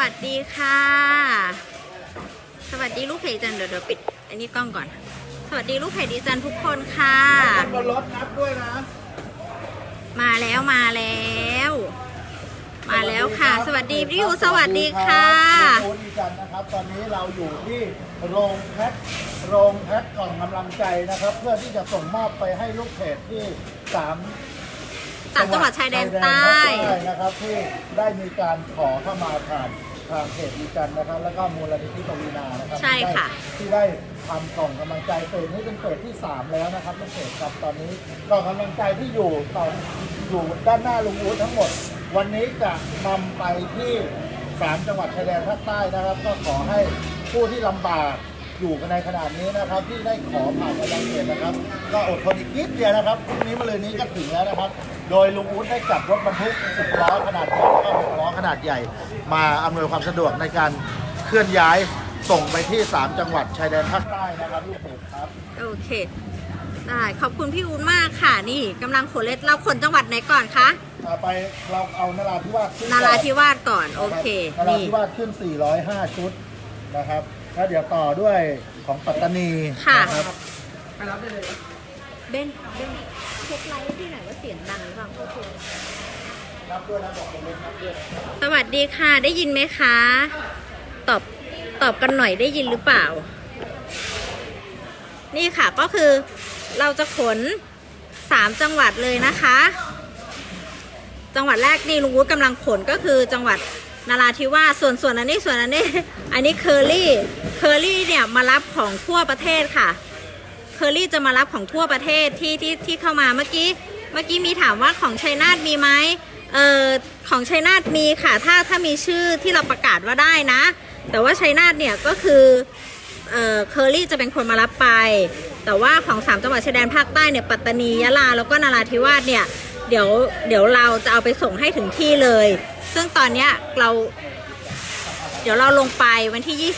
วัสดีค่ะ สวัสดีลูกเพจจันเดี๋ยวเดี๋ยวปิด อันนี้กล้องก่อน สวัสดีลูกเพจดีจันทุกคนค่ะบนรถนับด้วยนะ มาแล้วมาแล้ว มาแล้วค่ะ สวัสดีพี่ยูสวัสดีค่ะโอ้ดีจันนะครับ ตอนนี้เราอยู่ที่โรงแพ็คโรงแพ็คกล่องกำลังใจนะครับ เพื่อที่จะส่งมอบไปให้ลูกเพจที่สามสามจังหวัดชายแดนใต้ชายแดนภาคใต้นะครับที่ได้มีการขอเข้ามาผ่าน ทางเพจดีจันนะครับ แล้วก็มูลนิธิปวีนานะครัใช่ค่ะที่ได้ทำกล่องกำลังใจเฟสนี้เป็นเฟสที่ 3 แล้วนะครับลูกเพจครับตอนนี้กล่องกำลังใจที่อยู่ต่ออยู่ด้านหน้าลุงอู๊ดทั้งหมด วันนี้จะนำไปที่สามจังหวัดชายแดนภาคใต้นะครับ ก็ขอให้ผู้ที่ลำบากอยู่กันในขนาดนี้นะครับ ที่ได้ขอผ่านมายังเพจนะครับ ก็อดทนอีกนิดเดียวนะครับพรุ่งนี้มะรืนนี้ก็ถึงแล้วนะครับ โดยลุงอู๊ดได้จับรถบรรทุก10ล้อขนาดใหญ่แล้วก็6ล้อขนาดใหญ่ มาอำนวยความสะดวกในการเคลื่อนย้ายส่งไปที่ 3 จังหวัดชายแดนภาคใต้นะครับลูกเพจครับ โอเค ได้ขอบคุณพี่อูนมากค่ะ นี่กำลังขนเล็ดเราขนจังหวัดไหนก่อนคะ ต่อไปเราเอานราธิวาสขึ้นนาราธิวาสก่อน โอเค นรานี่ ธิวาสขึ้น 405 ชุดนะครับ แล้วเดี๋ยวต่อด้วยของปัตตานีค่ะ นะครับเบนเบนเช็คไลฟ์ที่ไหนว่าเสียงดังหรือเปล่าโอคนับด้วยนะบอสวัสดีค่ะได้ยินไหมคะ ตอบตอบกันหน่อยได้ยินหรือเปล่า นี่ค่ะก็คือเราจะขนสามจังหวัดเลยนะคะ จังหวัดแรกนี่ลุงวุฒิกำลังขนก็คือจังหวัดนาราธิวาสส่วนส่วนอันนี้ส่วนอันนี้ อันนี้เคอรี่เคอรี่เนี่ยมารับของทั่วประเทศค่ะ เคอรี่จะมารับของทั่วประเทศที่ที่ที่เข้ามาเมื่อกี้เมื่อกี้มีถามว่าของชัยนาทมีไหมเอ่อของชัยนาทมีค่ะถ้าถ้ามีชื่อที่เราประกาศว่าได้นะ แต่ว่าชัยนาทเนี่ยก็คือเอ่อเคอรี่จะเป็นคนมารับไป แต่ว่าของสามจังหวัดชายแดนภาคใต้เนี่ยปัตตานียะลาแล้วก็นราธิวาสเนี่ยเดี๋ยวเดี๋ยวเราจะเอาไปส่งให้ถึงที่เลย ซึ่งตอนเนี้ยเรา เดี๋ยวเราลงไปวันที่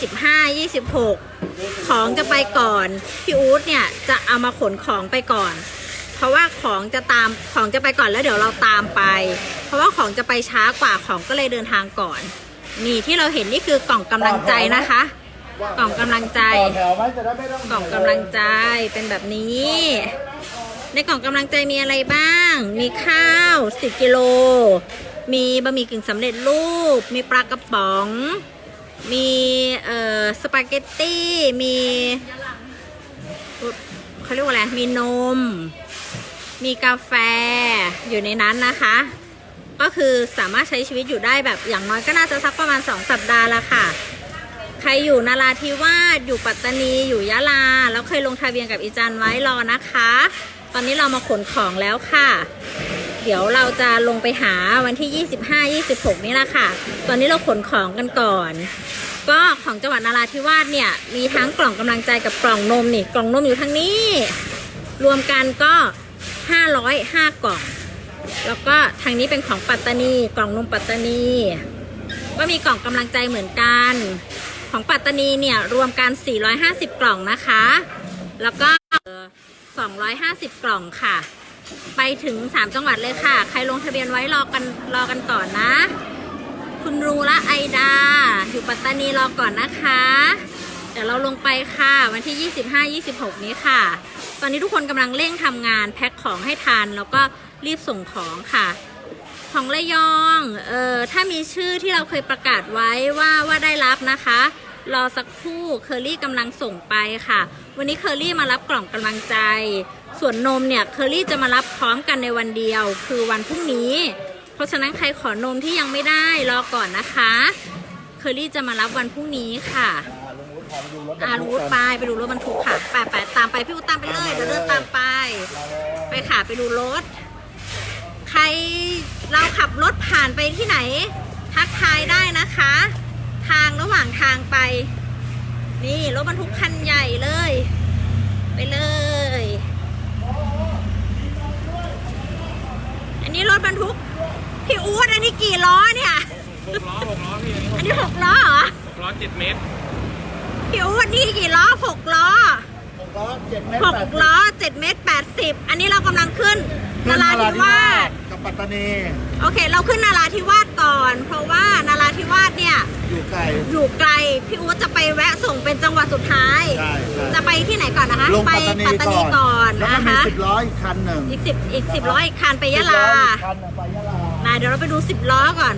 25 26 ของจะไปก่อน พี่อู๊ดเนี่ยจะเอามาขนของไปก่อน เพราะว่าของจะตามของจะไปก่อนแล้วเดี๋ยวเราตามไป เพราะว่าของจะไปช้ากว่าของก็เลยเดินทางก่อน นี่ที่เราเห็นนี่คือกล่องกำลังใจนะคะ กล่องกำลังใจ แถวไหมจะได้ไม่ต้องกล่องกำลังใจเป็นแบบนี้ ในกล่องกำลังใจมีอะไรบ้าง มีข้าว 10กิโล มีบะหมี่กึ่งสำเร็จรูป มีปลากระป๋อง มีเอ่อสปาเกตตี้ มีเขาเรียกว่าอะไร มีนม มีกาแฟอยู่ในนั้นนะคะ ก็คือสามารถใช้ชีวิตอยู่ได้แบบอย่างน้อยก็น่าจะสักประมาณ 2 สัปดาห์ละค่ะ ใครอยู่นาราธิวาสอยู่ปัตตานีอยู่ยะลา แล้วเคยลงทะเบียนกับอีจันไว้รอนะคะ ตอนนี้เรามาขนของแล้วค่ะ เดี๋ยวเราจะลงไปหาวันที่ 25 26 นี่แหละค่ะ ตอนนี้เราขนของกันก่อน ก็ของจังหวัดนาราธิวาสเนี่ย มีทั้งกล่องกำลังใจกับกล่องนมนี่ กล่องนมอยู่ทางนี้ รวมกันก็ 505 กล่อง แล้วก็ทางนี้เป็นของปัตตานี กล่องนมปัตตานี ก็มีกล่องกำลังใจเหมือนกัน ของปัตตานีเนี่ยรวมกัน 450 กล่องนะคะ แล้วก็250 กล่องค่ะ ไปถึง 3 จังหวัดเลยค่ะ ใครลงทะเบียนไว้รอกันรอกันก่อนนะ คุณรูและไอดา อยู่ปัตตานีรอก่อนนะคะ เดี๋ยวเราลงไปค่ะวันที่ 25-26 นี้ค่ะ ตอนนี้ทุกคนกำลังเร่งทำงานแพ็คของให้ทันแล้วก็รีบส่งของค่ะ ของระยอง เอ่อ ถ้ามีชื่อที่เราเคยประกาศไว้ว่าว่าได้รับนะคะ รอสักครู่เคอรี่กำลังส่งไปค่ะ วันนี้เคอรี่มารับกล่องกำลังใจ ส่วนนมเนี่ยเคอรี่จะมารับพร้อมกันในวันเดียว คือวันพรุ่งนี้ เพราะฉะนั้นใครขอนมที่ยังไม่ได้รอก่อนนะคะเคอรี่จะมารับวันพรุ่งนี้ค่ะอารูดไปไปดูรถบรรทุกไปกันไปรูรถบรรทุกค่ะไปไปตามไปพี่อู๋ตามไปเลยเดี๋ยวเดินตามไป ไปค่ะไปดูรถ ใครเราขับรถผ่านไปที่ไหน ทักทายได้นะคะ ทางระหว่างทางไป นี่รถบรรทุกคันใหญ่เลย ไปเลย นนี้รถบรรทุก พี่อู๊ดอันนี้กี่ล้อเนี่ย หกล้อหกล้อพี่อันนี้หกล้อเหรอ หกล้อเจ็ดเมตรพี่อู๊ดนี่กี่ล้อหกล้อหกล้อเจ็ดเมตรหกแปดสิบ ล้อเจ็ดเมตรแปดสิบอันนี้เรากำลังขึ้นขึ้ นนราธิวาสกับปัตตานี โอเค เราขึ้นนาราธิวาสก่อน เพราะว่านาราธิวาสเนี่ย อยู่ไกล อยู่ไกล พี่อู๊ดจะไปแวะส่งเป็นจังหวัดสุดท้าย ใช่ใช่ จะไปที่ไหนก่อนนะคะ ลงไปปัตตานีปัตตานีก่ก่ออนนแล้วก็นะมีคะ สิบล้ออีกคันหนึ่งอีกสิบอีกสิบล้ออีกคันไปยะลา สิบล้ออีกคันหนึ่งไปยะลามาเดี๋ยวเราไปดูสิบล้อก่อน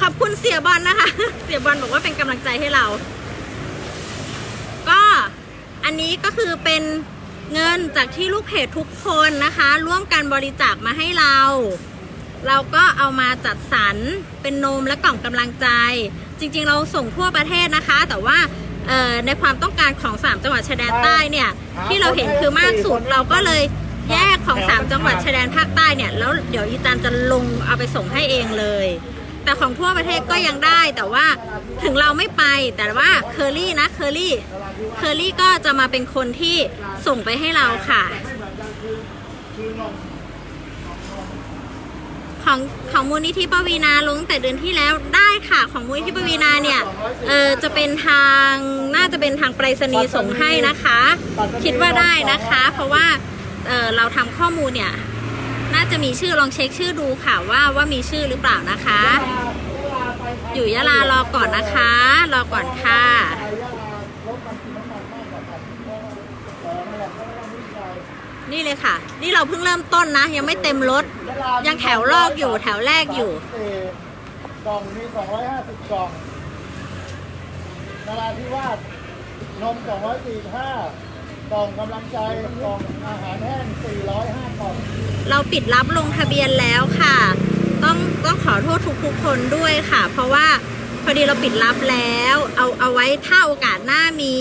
ขอบคุณเสียบอลนะคะ เสียบอลบอกว่าเป็นกำลังใจให้เรา ก็อันนี้ก็คือเป็น เงินจากที่ลูกเพจทุกคนนะคะ ร่วมกันบริจาคมาให้เรา เราก็เอามาจัดสรรเป็นนมและกล่องกำลังใจ จริงๆ เราส่งทั่วประเทศนะคะ แต่ว่าเอ่อในความต้องการของ 3 จังหวัดชายแดนใต้เนี่ยที่เราเห็นคือมากสุดเราก็เลยแยกของ 3 จังหวัดชายแดนภาคใต้เนี่ยแล้วเดี๋ยวอีจันจะลงเอาไปส่งให้เองเลย แต่ของทั่วประเทศก็ยังได้แต่ว่าถึงเราไม่ไปแต่ว่าเคอรี่นะเคอรี่เคอรี่ก็จะมาเป็นคนที่ส่งไปให้เราค่ะ ของของมูลนิธิปวีนาลงแต่เดือนที่แล้วได้ค่ะ ของมูลนิธิปวีนาเนี่ยเออจะเป็นทางน่าจะเป็นทางไปรษณีย์ส่งให้นะคะ คิดว่าได้นะคะ เพราะว่าเออเราทำข้อมูลเนี่ย น่าจะมีชื่อลองเช็คชื่อดูค่ะว่าว่ามีชื่อหรือเปล่านะคะ อยู่ยะลารอก่อนนะคะ รอก่อนค่ะไปยะลารถมันกินน้ำมันมากกว่ากันเออนั่นแหละเพราะว่าวิ่งไกลนี่เลยค่ะ นี่เราเพิ่งเริ่มต้นนะ ยังไม่เต็มรถ ยังแถวลอกอยู่แถวแรกอยู่กล่องมีสองร้อยห้าสิบกล่องนาราธิวาสนมสองร้อยสี่ห้า กล่องกำลังใจกล่องอาหารแห้งสี่ร้อยห้ากล่องเราปิดรับลงทะเบียนแล้วค่ะ ต้องต้องขอโทษทุกๆคนด้วยค่ะ เพราะว่าพอดีเราปิดรับแล้ว เอาเอาไว้ถ้าโอกาสหน้ามี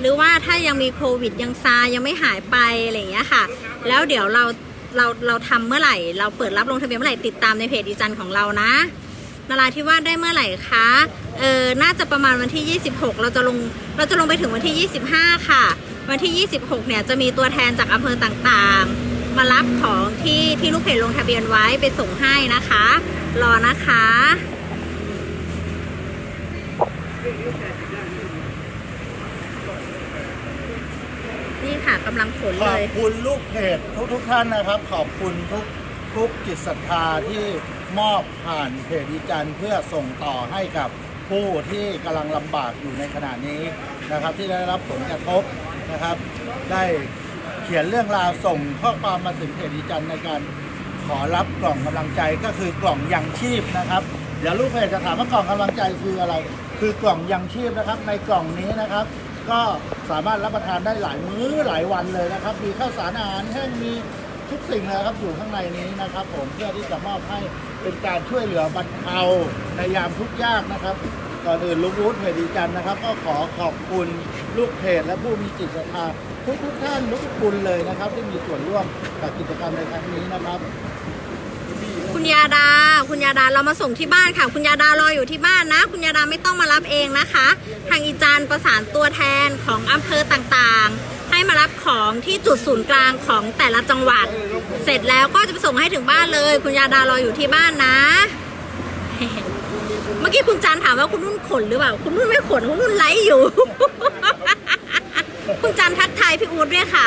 หรือว่าถ้ายังมีโควิดยังซายังไม่หายไปอะไรอย่างเงี้ยค่ะ แล้วเดี๋ยวเราเราเราทำเมื่อไหร่ เราเปิดรับลงทะเบียนเมื่อไหร่ติดตามในเพจดีจันของเรานะนาราธิวาสได้เมื่อไหร่คะ เออน่าจะประมาณวันที่ 26 เราจะลง เราจะลงไปถึงวันที่ 25 ค่ะ วันที่ 26 เนี่ยจะมีตัวแทนจากอำเภอต่างๆ มารับของที่ที่ลูกเพจลงทะเบียนไว้ไปส่งให้นะคะ รอนะคะ นี่ค่ะกำลังขนขเลอบย คุณลูกเพจทุกทุกๆท่านนะครับ ขอบคุณทุกทุกจิตศรัทธาที่มอบผ่านเพจดีจันทร์เพื่อส่งต่อให้กับผู้ที่กำลังลำบากอยู่ในขณะนี้นะครับ ที่ได้รับผลกระทบ นะครับ ได้เขียนเรื่องราวส่งข้อความมาถึงเพจดีจันในการขอรับกล่องกำลังใจก็คือกล่องยังชีพนะครับเดี๋ยวลูกเพจจะถามว่ากล่องกำลังใจคืออะไร คือกล่องยังชีพนะครับ ในกล่องนี้นะครับ ก็สามารถรับประทานได้หลายมื้อหลายวันเลยนะครับ มีข้าวสารอาหารแห้งมีทุกสิ่งเลยครับอยู่ข้างในนี้นะครับ ผมเพื่อที่จะมอบให้เป็นการช่วยเหลือบรรเทาในยามทุกข์ยากนะครับ ก่อนอื่นลุงรูทเพจดีจันนะครับ ก็ขอขอบคุณลูกเพจและผู้มีจิตศรัทธาทุกทุกท่านทุกคุณเลยนะครับ ที่มีส่วนร่วมกับกิจกรรมในครั้งนี้นะครับ คุณยาดา คุณยาดาเรามาส่งที่บ้านค่ะ คุณยาดารออยู่ที่บ้านนะ คุณยาดาไม่ต้องมารับเองนะคะ ทางอีจานประสานตัวแทนของอำเภอต่างๆ ให้มารับของที่จุดศูนย์กลางของแต่ละจังหวัด เสร็จแล้วก็จะไปส่งให้ถึงบ้านเลย คุณยาดารออยู่ที่บ้านนะ มื่อกี้คุณจันถามว่าคุณนุ่นขนหรือเปล่า คุณนุ่นไม่ขนคุณนุ่นไลฟ์อยู่ คุณจันทักทายพี่อู๊ดด้วยค่ะ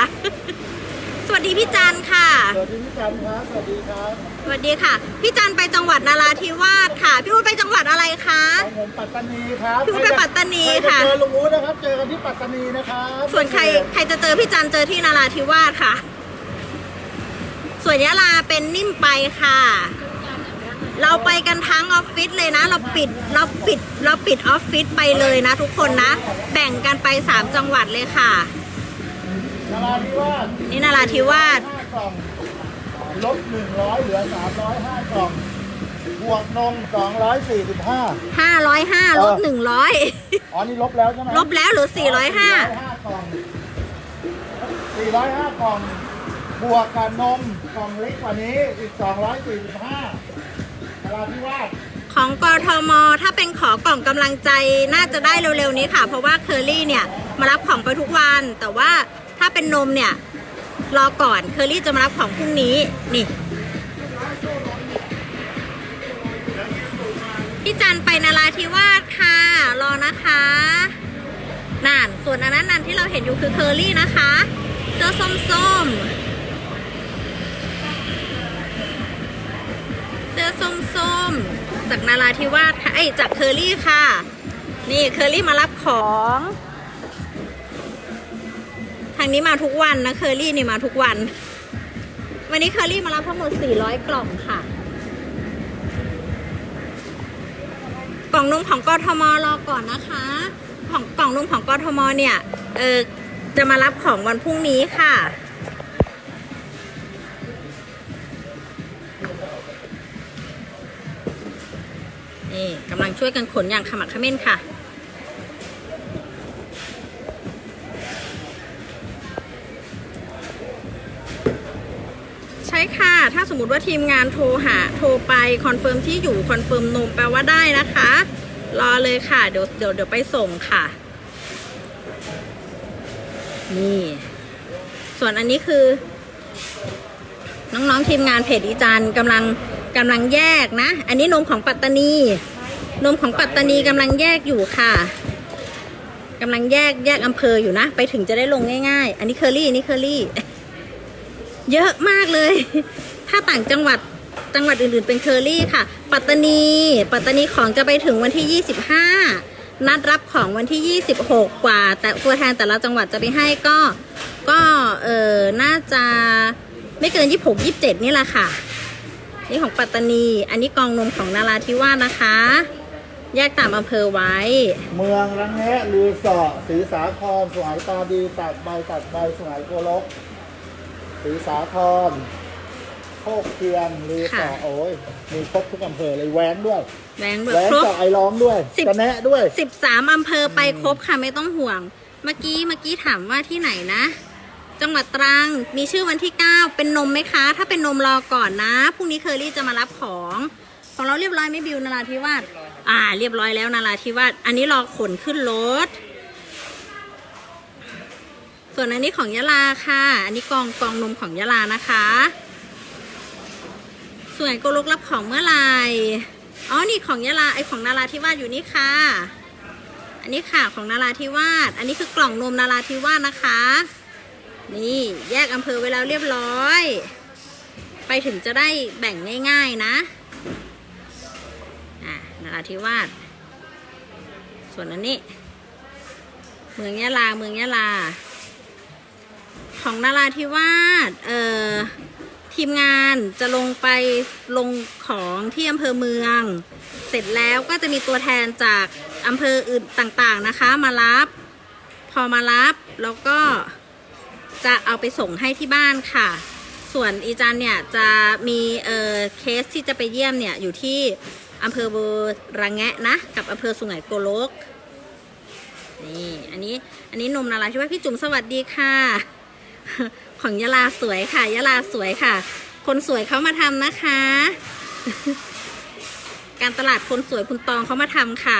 สวัสดีพี่จันค่ะ สวัสดีพี่จันทร์ครับ สวัสดีครับ สวัสดีค่ะ พี่จันไปจังหวัดนาราธิวาสค่ะ พี่อู๊ดไปจังหวัดอะไรคะ ของผมปัตตานีครับพี่อู๊ดไปปัตตานีใรจค่ะเจอลุงอู๊ดนะครับ เจอกันที่ปัตตานีนะครับส่วนใครใครจะเจอพี่จันเจอที่นาราธิวาสค่ะ ส่วนยะลาเป็นนิ่มไปค่ะ เราไปกันทั้งออฟฟิศเลยนะ เราปิดเราปิดเราปิดออฟฟิศไปเลยนะทุกคนนะ แบ่งกันไปสามจังหวัดเลยค่ะนราธิวาสนี่นาราธิวาสห้ากล่องลบหนึ่งร้อยเหลือสามร้อยห้ากล่องบวกนมสองร้อยสี่สิบห้า505ลด100 อ๋อนี่ลบแล้วใช่ไหมลบแล้วเหรือ 405 405กล่องสี่ร้อยห้ากล่องบวกกับนมกล่องเล็กกว่านี้อีกสองร้อยสี่สิบห้านราธิวาส ของกทม ถ้าเป็นขอกล่องกำลังใจน่าจะได้เร็วๆนี้ค่ะ เพราะว่าเคอรี่เนี่ยมารับของไปทุกวัน แต่ว่าถ้าเป็นนมเนี่ย รอก่อนเคอรี่จะมารับของพรุ่งนี้นี่พี่จันไปนาราธิวาสค่ะ รอนะคะนั่นส่วนอันนั้นนั่นที่เราเห็นอยู่คือเคอรี่นะคะเสื้อส้มส้มๆ ส้มส้มๆ จากนาราธิวาสค่ะไอจากเคอรี่ค่ะ นี่เคอรี่มารับของ ทางนี้มาทุกวันนะเคอรี่นี่มาทุกวัน วันนี้เคอรี่มารับทั้งหมด 400 กล่องค่ะ กล่องนมของกทมรอก่อนนะคะ ของกล่องนมของกทมเนี่ยเออจะมารับของวันพรุ่งนี้ค่ะ กำลังช่วยกันขนอย่างขมักขม้นค่ะ ใช่ค่ะ ถ้าสมมติว่าทีมงานโทรหาโทรไปคอนเฟิร์มที่อยู่คอนเฟิร์มนมแปลว่าได้นะคะ รอเลยค่ะ เดี๋ยวเดี๋ยวเดี๋ยวไปส่งค่ะ นี่ ส่วนอันนี้คือ น้องๆทีมงานเพจอีจันกำลังกำลังแยกนะ อันนี้นมของปัตตานี นมของปัตตานีกำลังแยกอยู่ค่ะกำลังแยกแยกอำเภออยู่นะ ไปถึงจะได้ลงง่าย ๆ อันนี้เคอรี่อันนี้เคอรี่ เยอะมากเลย ถ้าต่างจังหวัดจังหวัดอื่นๆเป็นเคอรี่ค่ะ ปัตตานี ปัตตานีของจะไปถึงวันที่ 25 นัดรับของวันที่ 26 กว่า แต่ตัวแทนแต่ละจังหวัดจะไปให้ก็ ก็เออน่าจะไม่เกิน 26 27 นี่แหละค่ะ นี่ของปัตตานี อันนี้กองนมของนาราธิวาสนะคะ แยกตามอำเภอไว้ เมืองรังแงะลือเสาะศรีสาครสวยตาดีตัดใบตัดใบสวยโกลกศรีสาครโคกเทียนลือเสาะค่ะ โอ้ยมีครบทุกอำเภอเลยแหวนด้วยแบงค์เบิแหวกนครบ เจาะไอร้องด้วยสิบ กระแนะด้วย สิบสามอำเภอไปครบค่ะไม่ต้องห่วง เมื่อกี้เมื่อกี้ถามว่าที่ไหนนะ จังหวัดตรังมีชื่อวันที่ 9 เป็นนมไหมคะ ถ้าเป็นนมรอก่อนนะพรุ่งนี้เคอรี่จะมารับของ ของเราเรียบร้อยไหม่บิวนาราธิวาส อ่า เรียบร้อยแล้วนาราธิวาสอันนี้รอขนขึ้นรถ ส่วนอันนี้ของยะลาค่ะ อันนี้กองกองนมของยะลานะคะ ส่วนโกลกรับของเมื่อไหร่อ๋อนี่ของยะลาไอของนาราธิวาสอยู่นี่ค่ะ อันนี้ค่ะของนาราธิวาสอันนี้คือกล่องนมนาราธิวาสนะคะ นี่แยกอำเภอไว้แล้วเรียบร้อย ไปถึงจะได้แบ่งง่าย ๆ นะ ราธิวาส ส่วนอันนี้ เมืองยะลา เมืองยะลา ของนาราธิวาส เอ่อ ทีมงานจะลงไปลงของที่อำเภอเมือง เสร็จแล้วก็จะมีตัวแทนจากอำเภออื่นต่างๆนะคะ มารับ พอมารับแล้วก็จะเอาไปส่งให้ที่บ้านค่ะ ส่วนอีจันเนี่ยจะมีเอ่อเคสที่จะไปเยี่ยมเนี่ยอยู่ที่ อำเภอเบอร์ระแงะนะ กับอำเภอสุไหงโกลก นี่ อันนี้ อันนี้นมนาราธิวาพี่จุ๋มสวัสดีค่ะ ของยะลาสวยค่ะ ยะลาสวยค่ะ คนสวยเขามาทำนะคะ การตลาดคนสวยคุณตองเขามาทำค่ะ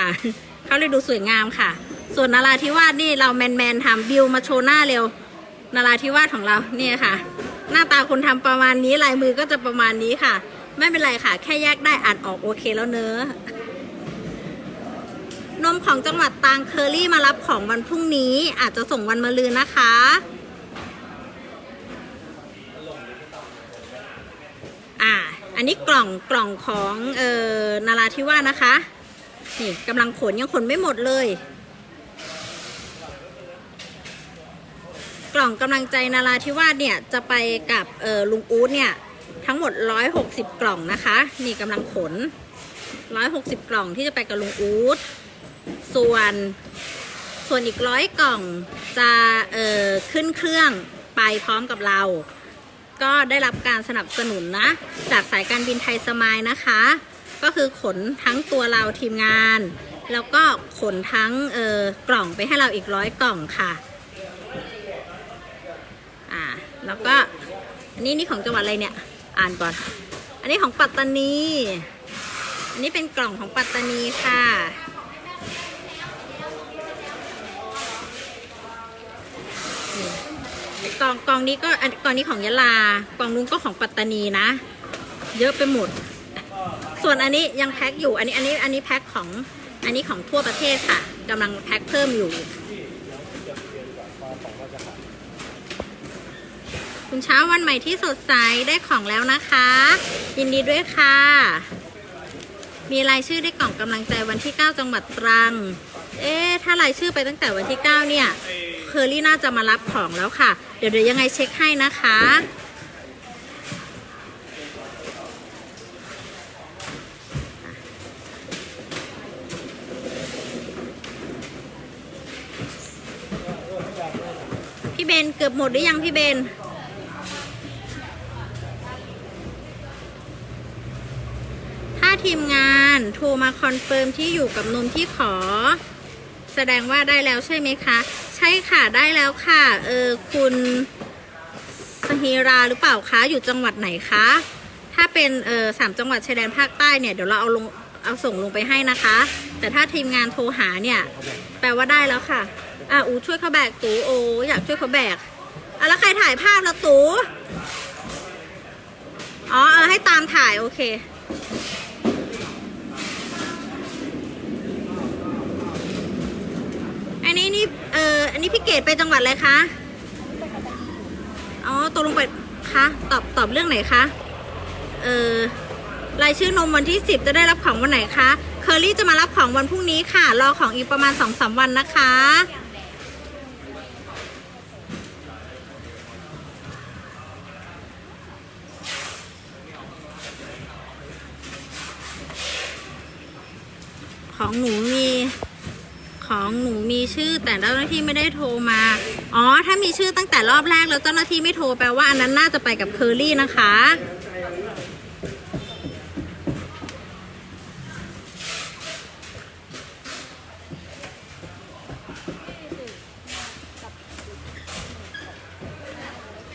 เขาเลยดูสวยงามค่ะ ส่วนนาราธิวาสนี่เราแมนแมนทำบิวมาโชว์หน้าเร็ว นาราธิวาสของเราเนี่ยค่ะ หน้าตาคนทำประมาณนี้ลายมือก็จะประมาณนี้ค่ะ ไม่เป็นไรค่ะ แค่แยกได้อ่านออกโอเคแล้วเนอะนมของจังหวัดตางเคอรี่มารับของวันพรุ่งนี้ อาจจะส่งวันมะรืนนะคะ อ่า อันนี้กล่องกล่องของเอ่อนาราธิวาสนะคะ นี่กำลังขนยังขนไม่หมดเลย กล่องกำลังใจนาราธิวาสเนี่ยจะไปกับเอ่อลุงอู๊ดเนี่ย ทั้งหมด 160 กล่องนะคะ นี่กำลังขน 160 กล่องที่จะไปกับลุงอู๊ดส่วนส่วนอีกร้อยกล่องจะเอ่อขึ้นเครื่องไปพร้อมกับเรา ก็ได้รับการสนับสนุนนะ จากสายการบินไทยสมายนะคะ ก็คือขนทั้งตัวเราทีมงาน แล้วก็ขนทั้งเอ่อกล่องไปให้เราอีกร้อยกล่องค่ะอ่าแล้วก็อันนี้นี่ของจังหวัดอะไรเนี่ย อ่านก่อน อันนี้ของปัตตานี อันนี้เป็นกล่องของปัตตานีค่ะ กล่องกล่องนี้ก็กล่องนี้ของยะลา กล่องนู้นก็ของปัตตานีนะ เยอะไปหมด ส่วนอันนี้ยังแพ็คอยู่ อันนี้อันนี้อันนี้แพ็คของ อันนี้ของทั่วประเทศค่ะกำลังแพ็คเพิ่มอยู่ คุณเช้าวันใหม่ที่สดใสได้ของแล้วนะคะ ยินดีด้วยค่ะ มีรายชื่อได้กล่องกำลังใจวันที่ 9 จังหวัดตรัง เอ๊ะถ้ารายชื่อไปตั้งแต่วันที่ 9 เนี่ยเคอรี่น่าจะมารับของแล้วค่ะ เดี๋ยวเดี๋ยวยังไงเช็คให้นะคะพี่เบนเกือบหมดหรือยังพี่เบน ถ้า ทีมงานโทรมาคอนเฟิร์มที่อยู่กับนมที่ขอ แสดงว่าได้แล้วใช่ไหมคะ ใช่ค่ะได้แล้วค่ะ เออคุณสฮีราหรือเปล่าคะ อยู่จังหวัดไหนคะ ถ้าเป็นเออสามจังหวัดชายแดนภาคใต้เนี่ยเดี๋ยวเราเอาลงเอาส่งลงไปให้นะคะ แต่ถ้าทีมงานโทรหาเนี่ย แปลว่าได้แล้วค่ะอะอูช่วยเขาแบกตูโออยากช่วยเขาแบกอะแล้วใครถ่ายภาพละตูอ๋อเออให้ตามถ่ายโอเค อันนี้นี่ เอออั นี้พี่เกดไปจังหวัดอะไรคะ อ๋อตกลงไปคะ ตอบตอบเรื่องไหนคะ เออรายชื่อนมวันที่ 10 จะได้รับของวันไหนคะ เคอรี่จะมารับของวันพรุ่งนี้ค่ะ รอของอีกประมาณ2-3วันนะคะ ของหนูมี ของหนูมีชื่อแต่เจ้าหน้าที่ไม่ได้โทรมา อ๋อ ถ้ามีชื่อตั้งแต่รอบแรกแล้วเจ้าหน้าที่ไม่โทรแปลว่าอันนั้นน่าจะไปกับเคอรี่นะคะ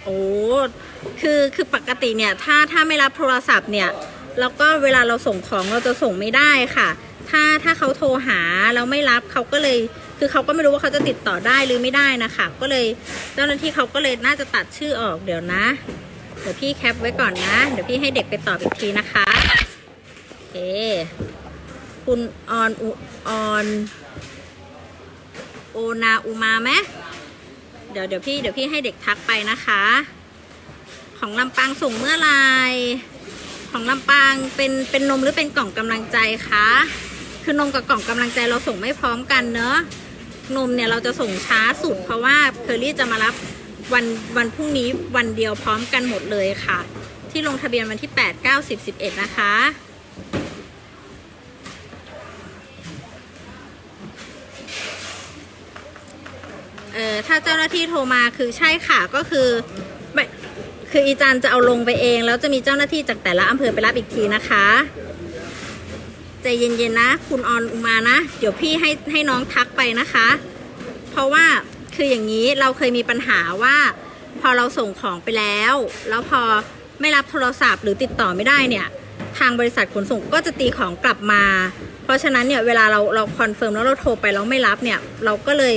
โอ้ คือคือปกติเนี่ย ถ้าถ้าไม่รับโทรศัพท์เนี่ย แล้วก็เวลาเราส่งของเราจะส่งไม่ได้ค่ะ ถ้าถ้าเขาโทรหาแล้วไม่รับเขาก็เลย คือเขาก็ไม่รู้ว่าเขาจะติดต่อได้หรือไม่ได้นะคะก็เลยเจ้าหน้าที่เขาก็เลยน่าจะตัดชื่อออกเดี๋ยวนะ เดี๋ยวพี่แคปไว้ก่อนนะ เดี๋ยวพี่ให้เด็กไปตอบอีกทีนะคะโอเคคุณออนอุออนโอนาอุมาไหมเดี๋ยวเดี๋ยวพี่เดี๋ยวพี่ให้เด็กทักไปนะคะ ของลำปางส่งเมื่อไหรของลำปางเป็นเป็นนมหรือเป็นกล่องกำลังใจคะ คือนมกับกล่องกำลังใจเราส่งไม่พร้อมกันเนอะนมเนี่ยเราจะส่งช้าสุด เพราะว่าเคอรี่จะมารับวันวันพรุ่งนี้วันเดียวพร้อมกันหมดเลยค่ะ ที่ลงทะเบียนวันที่ 8 9 10 11 นะคะ เอ่อถ้าเจ้าหน้าที่โทรมาคือใช่ค่ะก็คือไม่คืออีจันจะเอาลงไปเอง แล้วจะมีเจ้าหน้าที่จากแต่ละอำเภอไปรับอีกทีนะคะ ใจเย็นๆนะ คุณออนมานะ เดี๋ยวพี่ให้ให้น้องทักไปนะคะ เพราะว่าคืออย่างนี้เราเคยมีปัญหาว่า พอเราส่งของไปแล้ว แล้วพอไม่รับโทรศัพท์หรือติดต่อไม่ได้เนี่ย ทางบริษัทขนส่งก็จะตีของกลับมา เพราะฉะนั้นเนี่ยเวลาเราเราคอนเฟิร์มแล้วเราโทรไปแล้วไม่รับเนี่ย เราก็เลย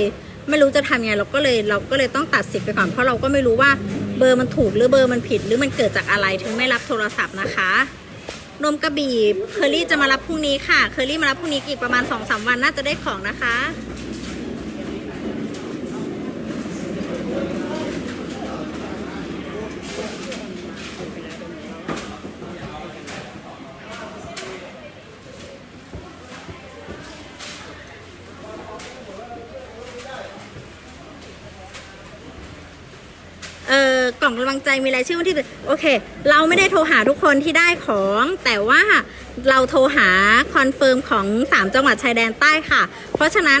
ไม่รู้จะทำยังไงเราก็เลยเราก็เลยต้องตัดสิทธิ์ไปก่อนเพราะเราก็ไม่รู้ว่าเบอร์มันถูกหรือเบอร์มันผิด หรือมันเกิดจากอะไรถึงไม่รับโทรศัพท์นะคะ นมกระบี่เคอรี่จะมารับพรุ่งนี้ค่ะ เคอรี่มารับพรุ่งนี้อีกประมาณ2อสวันน่าจะได้ของนะคะ เออ กล่องกำลังใจมีรายชื่อวันที่โอเค เราไม่ได้โทรหาทุกคนที่ได้ของ แต่ว่าเราโทรหาคอนเฟิร์มของ 3 จังหวัดชายแดนใต้ค่ะ เพราะฉะนั้น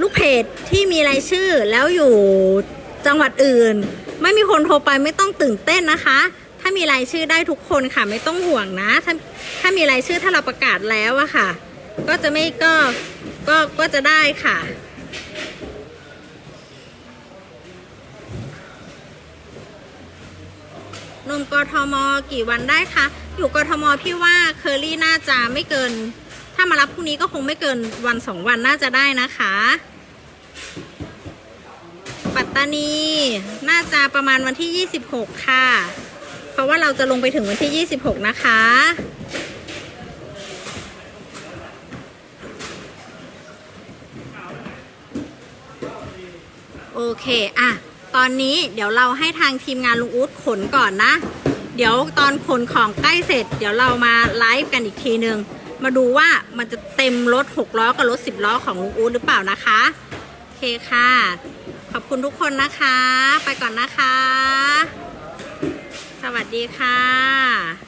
ลูกเพจที่มีรายชื่อแล้วอยู่จังหวัดอื่น ไม่มีคนโทรไปไม่ต้องตื่นเต้นนะคะ ถ้ามีรายชื่อได้ทุกคนค่ะไม่ต้องห่วงนะ ถ้าถ้ามีรายชื่อถ้าเราประกาศแล้วอะค่ะ ก็จะไม่ก็ก็ก็จะได้ค่ะ นมกทมกี่วันได้คะ อยู่กทมพี่ว่าเคอรี่น่าจะไม่เกิน ถ้ามารับพรุ่งนี้ก็คงไม่เกินวันสองวันน่าจะได้นะคะ ปัตตานีน่าจะประมาณวันที่ 26 ค่ะ เพราะว่าเราจะลงไปถึงวันที่ 26 นะคะโอเค อะ ตอนนี้เดี๋ยวเราให้ทางทีมงานลุงอู๊ดขนก่อนนะ เดี๋ยวตอนขนของใกล้เสร็จ เดี๋ยวเรามาไลฟ์กันอีกทีนึง มาดูว่ามันจะเต็มรถ 6 ล้อกับรถ 10 ล้อของลุงอู๊ดหรือเปล่านะคะ โอเคค่ะ ขอบคุณทุกคนนะคะ ไปก่อนนะคะ สวัสดีค่ะ